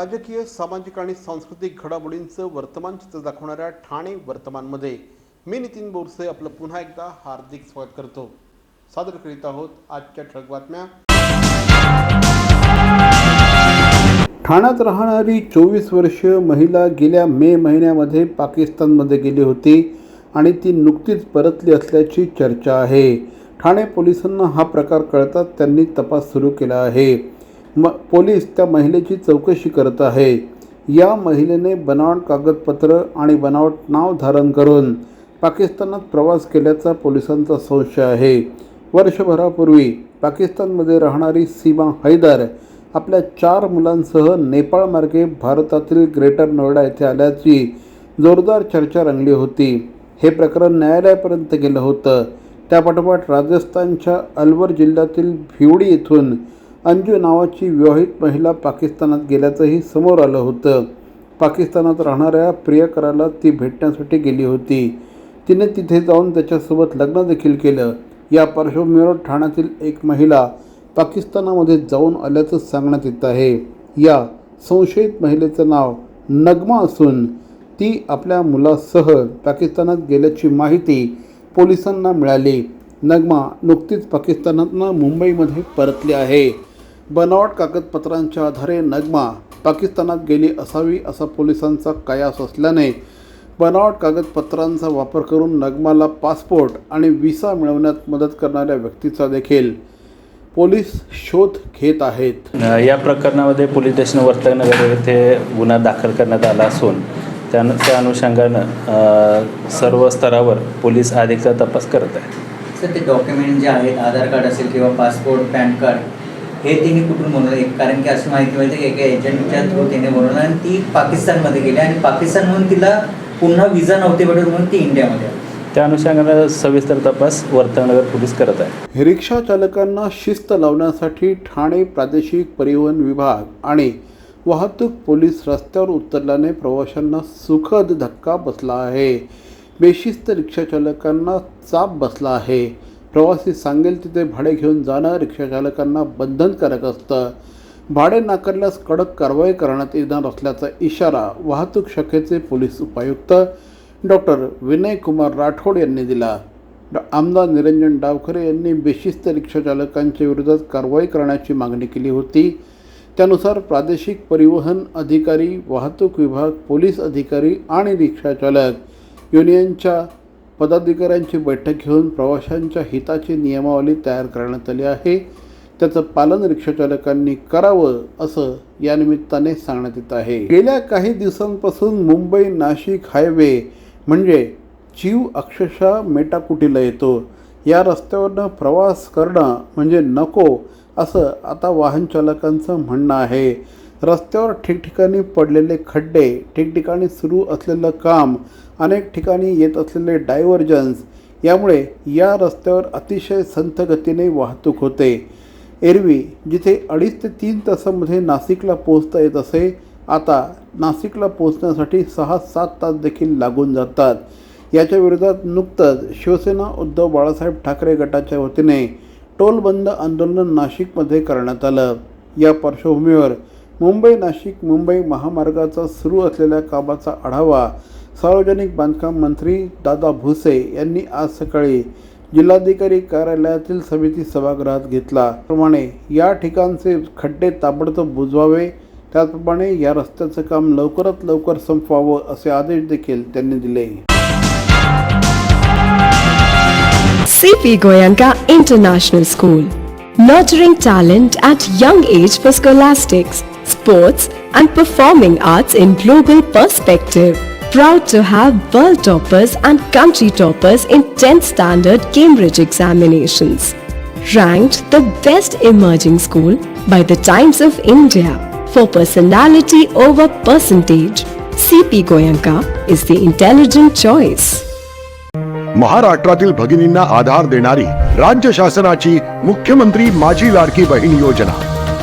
राजकीय सामाजिक आणि सांस्कृतिक घडामोडींचं वर्तमान चित्र दाखवणाऱ्या ठाणे वर्तमानमध्ये मी नितीन बोरसे आपलं पुन्हा एकदा हार्दिक स्वागत करतो. सादर करीत आहोत आजच्या ठळक बातम्या. ठाण्यात राहणारी चोवीस वर्ष महिला गेल्या मे महिन्यामध्ये पाकिस्तानमध्ये गेली होती आणि ती नुकतीच परतली असल्याची चर्चा आहे. ठाणे पोलिसांना हा प्रकार कळताच त्यांनी तपास सुरू केला आहे. म पोलीस त्या महिलेची चौकशी करत आहे. या महिलेने बनावट कागदपत्र आणि बनावट नाव धारण करून पाकिस्तानात प्रवास केल्याचा पोलिसांचा संशय आहे. वर्षभरापूर्वी पाकिस्तानमध्ये राहणारी सीमा हैदर आपल्या चार मुलांसह नेपाळमार्गे भारतातील ग्रेटर नोएडा येथे आल्याची जोरदार चर्चा रंगली होती. हे प्रकरण न्यायालयापर्यंत गेलं होतं. त्यापाठोपाठ राजस्थानच्या अलवर जिल्ह्यातील भिवडी येथून अंजू नावाची विवाहित महिला पाकिस्तानात गेल्याचंही समोर आलं होतं. पाकिस्तानात राहणाऱ्या प्रियकराला ती भेटण्यासाठी गेली होती. तिने तिथे जाऊन त्याच्यासोबत लग्न देखील केलं. या पार्श्वभूमीवर ठाण्यातील एक महिला पाकिस्तानामध्ये जाऊन आल्याचं सांगण्यात येत आहे. या संशयित महिलेचं नाव नगमा असून ती आपल्या मुलासह पाकिस्तानात गेल्याची माहिती पोलिसांना मिळाली. नगमा नुकतीच पाकिस्तानातनं मुंबईमध्ये परतली आहे. बनावट कागदपत्रांच्या आधारे नगमा पाकिस्तानात गेली असावी असा पोलिसांचा कयास असल्याने बनावट कागदपत्रांचा वापर करून नगमाला पासपोर्ट आणि व्हिसा मिळवण्यात मदत करणाऱ्या व्यक्तीचा देखील पोलीस शोध घेत आहेत. या प्रकरणामध्ये पोलीस स्टेशन वर्तकनगर येथे गुन्हा दाखल करण्यात आला असून त्या त्या अनुषंगानं सर्व स्तरावर पोलीस अधिकचा तपास करत आहे सर ते डॉक्युमेंट जे आहेत आधार कार्ड असेल किंवा पासपोर्ट पॅन कार्ड हे तिने कुठून बनवलं? एक कारण की अशी माहिती मिळते की एका एजंटच्या थ्रू तिने बनवलं आणि ती पाकिस्तानमध्ये गेली आणि पाकिस्तानमधून तिला पुन्हा विजा नव्हते भेटत म्हणून ती इंडियामध्ये. त्या अनुषंगानं सविस्तर तपास वर्तकनगर पोलीस करत आहे. रिक्षा चालकांना शिस्त लावण्यासाठी ठाणे प्रादेशिक परिवहन विभाग आणि वाहतूक पोलीस रस्त्यावर उतरल्याने प्रवाशांना सुखद धक्का बसला आहे. बेशिस्त रिक्षा चालकांना चाप बसला आहे. प्रवासी सांगेल तिथे भाडे घेऊन जाणं रिक्षाचालकांना बंधनकारक असतं. भाडे नाकारल्यास कडक कारवाई करण्यात येणार असल्याचा इशारा वाहतूक शाखेचे पोलीस उपायुक्त डॉक्टर विनय कुमार राठोड यांनी दिला. आमदार निरंजन डावखरे यांनी बेशिस्त रिक्षाचालकांच्या विरोधात कारवाई करण्याची मागणी केली होती. त्यानुसार प्रादेशिक परिवहन अधिकारी वाहतूक विभाग पोलीस अधिकारी आणि रिक्षाचालक युनियनच्या पदाधिकाऱ्यांची बैठक घेऊन प्रवाशांच्या हिताची नियमावली तयार करण्यात आली आहे. त्याचं पालन रिक्षाचालकांनी करावं असं या निमित्ताने सांगण्यात येत आहे. गेल्या काही दिवसांपासून मुंबई नाशिक हायवे म्हणजे जीव अक्षरशः मेटाकुटीला येतो. या रस्त्यावरनं प्रवास करणं म्हणजे नको असं आता वाहन चालकांचं म्हणणं आहे. रस्त्यावर ठिकठिकाणी पडलेले खड्डे ठिकठिकाणी सुरू असलेलं काम अनेक ठिकाणी येत असलेले डायव्हर्जन्स यामुळे या रस्त्यावर अतिशय संथ गतीने वाहतूक होते. एरवी जिथे अडीच ते तीन तासामध्ये नाशिकला पोहोचता येत असे आता नाशिकला पोहोचण्यासाठी सहा सात तास देखील लागून जातात. याच्या विरोधात नुकतंच शिवसेना उद्धव बाळासाहेब ठाकरे गटाच्या वतीने टोलबंद आंदोलन नाशिकमध्ये करण्यात आलं. या पार्श्वभूमीवर मुंबई नाशिक मुंबई महामार्गाचा सुरू असलेल्या कामाचा आढावा सार्वजनिक बांधकाम मंत्री दादा भुसे यांनी आज सकाळी जिल्हाधिकारी कार्यालयातील समिती सभागृहात घेतला. प्रमाणे या ठिकाणचे खड्डे ताबडतोब बुजवावे त्याचप्रमाणे या रस्त्याचं काम लवकरात लवकर संपवावं असे आदेश देखील त्यांनी दिले. CP Goenka international school nurturing talent at young age for scholastics, sports, and performing arts in global perspective. Proud to have world toppers and country toppers in 10th standard Cambridge examinations. Ranked the best emerging school by the Times of India for personality over percentage. CP Goyanka is the intelligent choice. महाराष्ट्रातील भगिनींना आधार देणारी राज्य शासनाची मुख्यमंत्री माझी लाडकी बहीण योजना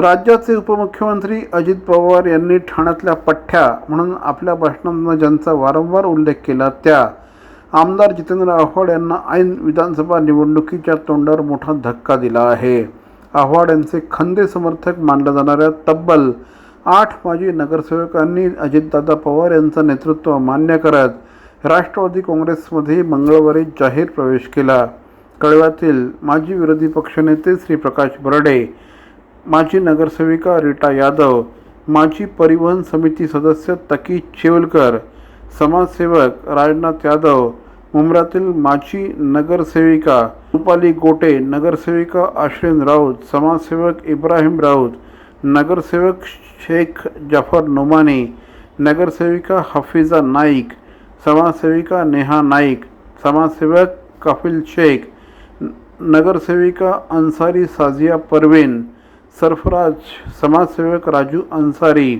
राज्याचे उपमुख्यमंत्री अजित पवार यांनी ठाण्यातल्या पठ्ठ्या म्हणून आपल्या भाषणांना ज्यांचा वारंवार उल्लेख केला. त्या आमदार जितेंद्र आव्हाड यांना ऐन विधानसभा निवडणुकीच्या तोंडावर मोठा धक्का दिला आहे. आव्हाड यांचे खंदे समर्थक मानल्या जाणाऱ्या तब्बल आठ माजी नगरसेवकांनी अजितदादा पवार यांचं नेतृत्व मान्य करत राष्ट्रवादी काँग्रेसमध्ये मंगळवारी जाहीर प्रवेश केला. कळव्यातील माजी विरोधी पक्षनेते श्री प्रकाश बर्डे माजी नगरसेविका रीटा यादव माजी परिवहन समिती सदस्य तकी चेवलकर समाजसेवक राजनाथ यादव मुंब्रातील माजी नगरसेविका रुपाली गोटे नगरसेविका आश्विन राऊत समाजसेवक इब्राहिम राऊत नगरसेवक शेख जाफर नोमानी नगरसेविका हफिजा नाईक समाजसेविका नेहा नाईक समाजसेवक कफिल शेख नगरसेविका अन्सारी साजिया परवीन सरफराज समाजसेवक राजू अन्सारी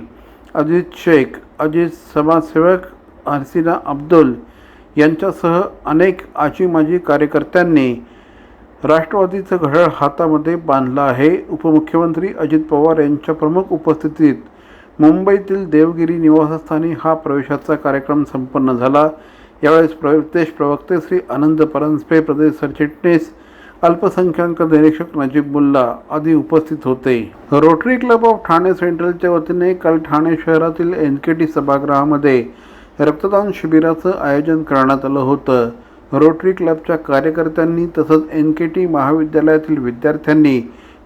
अजित शेख अजित समाजसेवक हर्सिना अब्दुल यांच्यासह अनेक आजी माजी कार्यकर्त्यांनी राष्ट्रवादीचं घड्याळ हातामध्ये बांधलं आहे. उपमुख्यमंत्री अजित पवार यांच्या प्रमुख उपस्थितीत मुंबईतील देवगिरी निवासस्थानी हा प्रवेशाचा कार्यक्रम संपन्न झाला. यावेळेस प्रदेश प्रवक्ते श्री आनंद परांजपे प्रदेश सरचिटणीस अल्पसंख्याक निरीक्षक नजीब मुल्ला आदी उपस्थित होते. रोटरी क्लब ऑफ ठाणे सेंट्रलच्या वतीने काल ठाणे शहरातील एन के टी सभागृहामध्ये रक्तदान शिबिराचं आयोजन करण्यात आलं होतं. रोटरी क्लबच्या कार्यकर्त्यांनी तसंच एन के टी महाविद्यालयातील विद्यार्थ्यांनी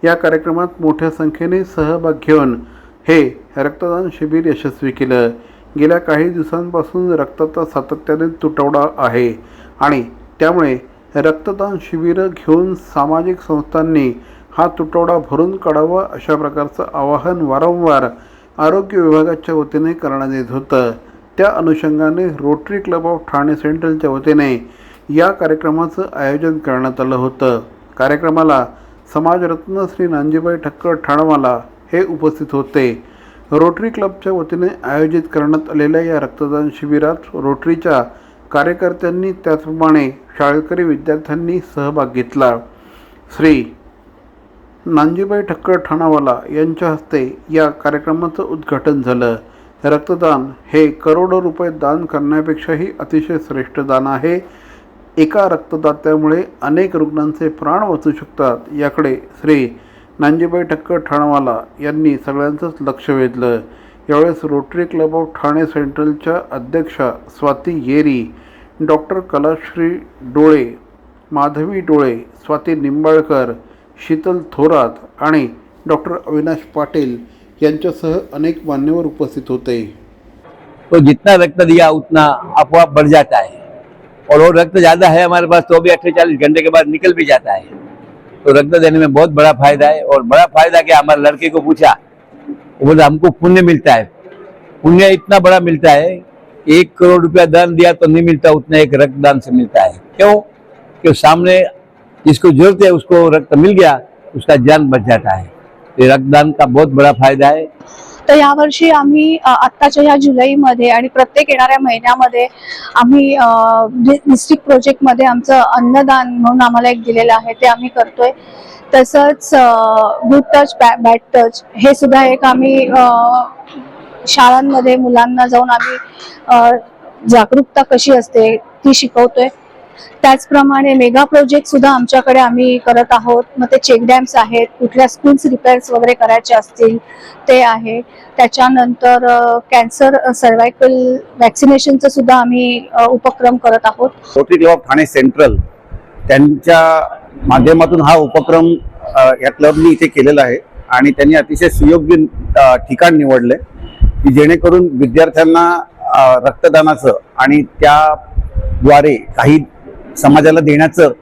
या कार्यक्रमात मोठ्या संख्येने सहभाग घेऊन हे रक्तदान शिबिर यशस्वी केलं. गेल्या काही दिवसांपासून रक्ताचा सातत्याने तुटवडा आहे आणि त्यामुळे रक्तदान शिबिरं घेऊन सामाजिक संस्थांनी हा तुटवडा भरून काढावा अशा प्रकारचं आवाहन वारंवार आरोग्य विभागाच्या वतीने करण्यात येत होतं. त्या अनुषंगाने रोटरी क्लब ऑफ ठाणे सेंट्रलच्या वतीने या कार्यक्रमाचं आयोजन करण्यात आलं होतं. कार्यक्रमाला समाजरत्न श्री नांजीबाई ठक्कर ठाणवाला हे उपस्थित होते. रोटरी क्लबच्या वतीने आयोजित करण्यात आलेल्या या रक्तदान शिबिरात रोटरीच्या कार्यकर्त्यांनी त्याचप्रमाणे शाळकरी विद्यार्थ्यांनी सहभाग घेतला. श्री. नांजीबाई ठक्कर ठाणावाला यांच्या हस्ते या कार्यक्रमाचं उद्घाटन झालं. रक्तदान हे करोडो रुपये दान करण्यापेक्षाही अतिशय श्रेष्ठ दान आहे. एका रक्तदात्यामुळे अनेक रुग्णांचे प्राण वाचू शकतात. याकडे श्री. नांजीबाई ठक्कर ठाणावाला यांनी सगळ्यांचंच लक्ष वेधलं. यावेळेस रोटरी क्लब ऑफ ठाणे सेंट्रलच्या अध्यक्षा स्वाती येरी डॉक्टर कलाश्री डोळे माधवी डोळे स्वाती निंबाळकर शीतल थोरात आणि डॉक्टर अविनाश पाटील यांच्यासह अनेक मान्यवर उपस्थित होते. तो जितना रक्त दिया उतना अपवाप बढ़ जाता है। और वो रक्त ज्यादा है हमारे पास तो भी चालीस घंटे के बाद निकल भी जाता है। तो रक्त देने में बहुत बड़ा फायदा है। और बड़ा फायदा क्या हमारे लड़के को पूछा वो बोला हमको पुण्य मिलता है। पुण्य इतना बड़ा मिलता है एक करोड़ रुपया दान दिया तो नहीं मिलता उतना एक रक्तदान से मिलता है। क्यों? क्यों सामने जिसको जरूरत है उसको रक्त मिल गया उसका जान बच जाता है। ये रक्तदान का बहुत बड़ा फायदा है। तर यावर्षी आम्ही आत्ताच्या ह्या जुलैमध्ये आणि प्रत्येक येणाऱ्या महिन्यामध्ये आम्ही डिस्ट्रिक्ट प्रोजेक्टमध्ये आमचं अन्नदान म्हणून आम्हाला एक दिलेलं आहे ते आम्ही करतोय. तसंच गुड टच बॅड टच हे सुद्धा एक आम्ही शाळांमध्ये मुलांना जाऊन आम्ही जागरूकता कशी असते ती शिकवतोय. त्याचप्रमाणे मेगा प्रोजेक्ट सुद्धा आमच्याकडे आम्ही करत आहोत. मग ते चेक डॅम्स आहेत कुठल्या स्कूल्स रिपेअर्स वगैरे करायचे असतील ते आहे. त्याच्यानंतर कॅन्सर सर्वायकल वॅक्सिनेशनचं सुद्धा आम्ही उपक्रम करत आहोत. Rotary club of Thane central त्यांच्या माध्यमातून हा उपक्रम या क्लबनी इथे केलेला आहे आणि त्यांनी अतिशय सुयोग्य ठिकाण निवडले की जेणेकरून विद्यार्थ्यांना रक्तदानाचं आणि त्याद्वारे काही समाजाला देण्याचं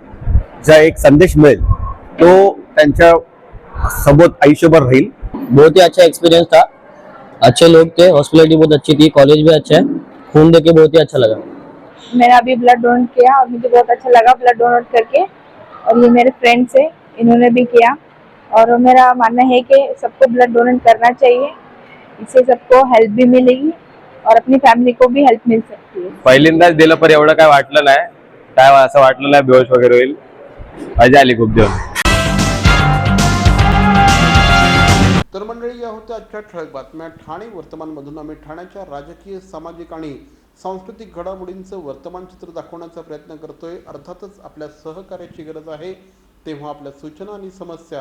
जो एक संदेश मिळेल तो त्यांच्यासोबत आयुष्यभर राहील. बहुत ही अच्छा एक्सपीरियंस था. अच्छे लोग थे हॉस्पिटलिटी बहुत अच्छी थी कॉलेज भी अच्छा है. खून दे के बहुत ही अच्छा लगा। मैंने अभी ब्लड डोनेट किया और मुझे बहुत अच्छा लगा ब्लड डोनेट करके। और ये मेरे फ्रेंड्स है इन्होंने भी किया। और मेरा मानना है कि सबको ब्लड डोनेट करना चाहिए। इससे सबको हेल्प भी मिलेगी और अपनी फैमिली को भी हेल्प मिल सकती है। पहिल्यांदाच दिलं पण एवढं काय वाटलं नाही. काय असं वाटलं नाही बेहोश वगैरे होईल. मजा आली खूप दिवस. तर मंडळी या होत्या आजच्या ठळक बातम्या. ठाणे वर्तमानमधून आम्ही ठाण्याच्या राजकीय सामाजिक आणि सांस्कृतिक घडामोडींचं वर्तमान चित्र दाखवण्याचा प्रयत्न करतोय. अर्थातच आपल्या सहकार्याची गरज आहे. तेव्हा आपल्या सूचना आणि समस्या